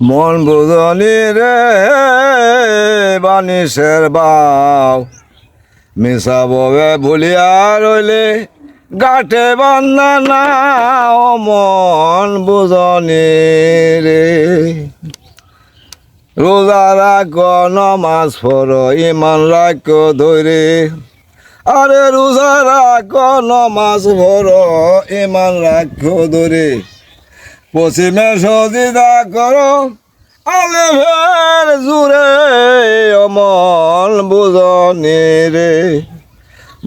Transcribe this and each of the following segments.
মন বুঝনি রে বানিসের বাও মিশা ববে ভুলিয়া রইলে গাঠে বান্ধা না মন বুঝনি রে। রোজা রাখ, নমাজ ফর ইমান রাখ ধরে আরে রোজা রাখ, নমাজ ফর ইমান রাখ ধরে পশ্চিমে সজিদা করো আলে ভের জুড়ে অমল বুঝনি রে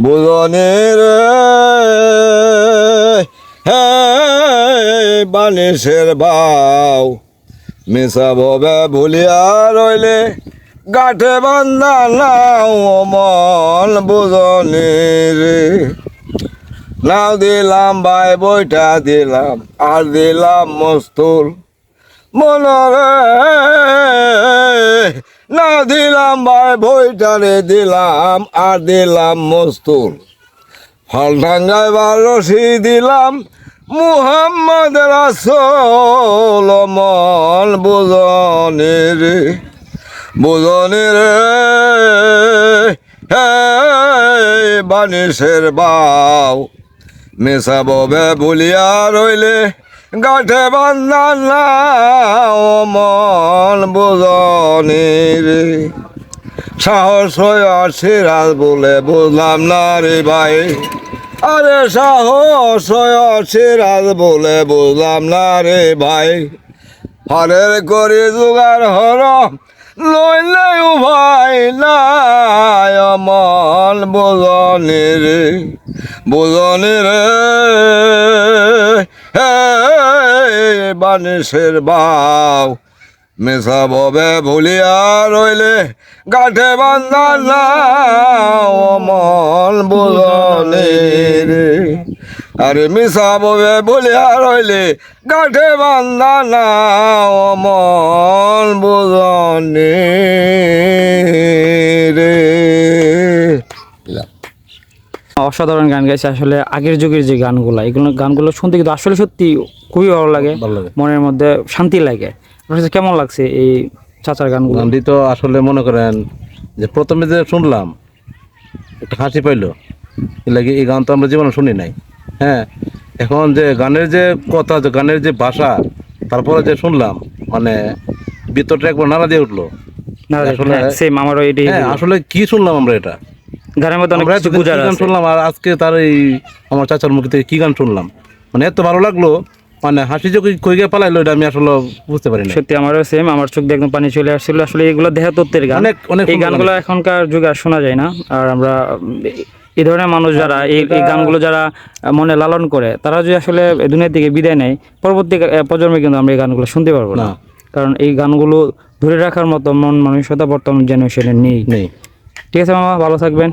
বুঝনি রে হে বানিসের বাউ। মিশা ভবে ভুলিয়া রইলে, গাঠে বান্ধা নাও অমল বুঝনি রে নাও দিলাম ভাই বইটা দিলাম, আর দিলাম মস্তুল। মনরে না দিলাম ভাই বইটারে দিলাম, আর দিলাম মস্তুল। ফল ঠাঙ্গায় রশি দিলাম, মুহাম্মদ রাসল, মন বুঝনি রে বুঝনি রে। হে বানিসের বাউ। মেশা ববে ভুলিয়া রইলে, গাঠে বান্ধা মন বুঝনি রে সাহস হয়ে সিরাজ বলে বুঝলাম না রে ভাই। আরে সাহস হয়ে সিরাজ বলে বুঝলাম না রে ভাই। হরের করে জোগাড় হর নইলে ভাই নাই অমল বুঝনি রে বুঝনি রে বানিসের বাউ মেশা ববে ভুলিয়া রইলে গাঠে বান্ধা না অমল বুঝনি রে আরে মিশা ববে ভুলিয়া রইলে গাঠে বান্ধা না অমল বুঝনি রে। অসাধারণ গান গাইছে আসলে আগের যুগের যে গানগুলো এগুলো গানগুলো শুনতে কিন্তু আসলে সত্যি খুবই ভালো লাগে মনের মধ্যে শান্তি লাগে। আপনার কেমন লাগছে এই চাচার গানগুলো? গানটি তো আসলে মনে করেন যে প্রথমে যে শুনলাম একটা হাসি পাইলো লাগে এই গান তো আমরা জীবনে শুনি নাই। হ্যাঁ এখন যে গানের যে কথা যে গানের যে ভাষা তারপরে যে শুনলাম মানে ভিতরটা একবার নাড়া দিয়ে উঠল। আসলে- এটাই হ্যাঁ আসলে কি শুনলাম আমরা এটা? গানের মধ্যে অনেক গান শুনলাম আর আজকে তার এই আমার চাচার মুখ থেকে কি গান শুনলাম? মানে এত ভালো লাগল মানে হাসি যে কই- গিয়ে পালাইলো এটা আমি আসলে বুঝতে পারি সত্যি আমারও সেম আমার চোখ দিয়ে একদম পানি চলে আসছিল। আসলে এগুলো দেহ তত্ত্বের গান। অনেক- অনেক এই গানগুলো এখনকার যুগে আর শোনা যায় না। আর আমরা এই ধরনের মানুষ যারা এই এই গানগুলো যারা মনে লালন করে তারা যদি আসলে দুনিয়ার দিকে বিদায় নেয় পরবর্তী প্রজন্মে কিন্তু আমরা এই গানগুলো শুনতে পারব না। কারণ এই গানগুলো ধরে রাখার মতো মন মানসিকতা বর্তমান জেনারেশনে নেই। নেই। ঠিক আছে মামা ভালো থাকবেন।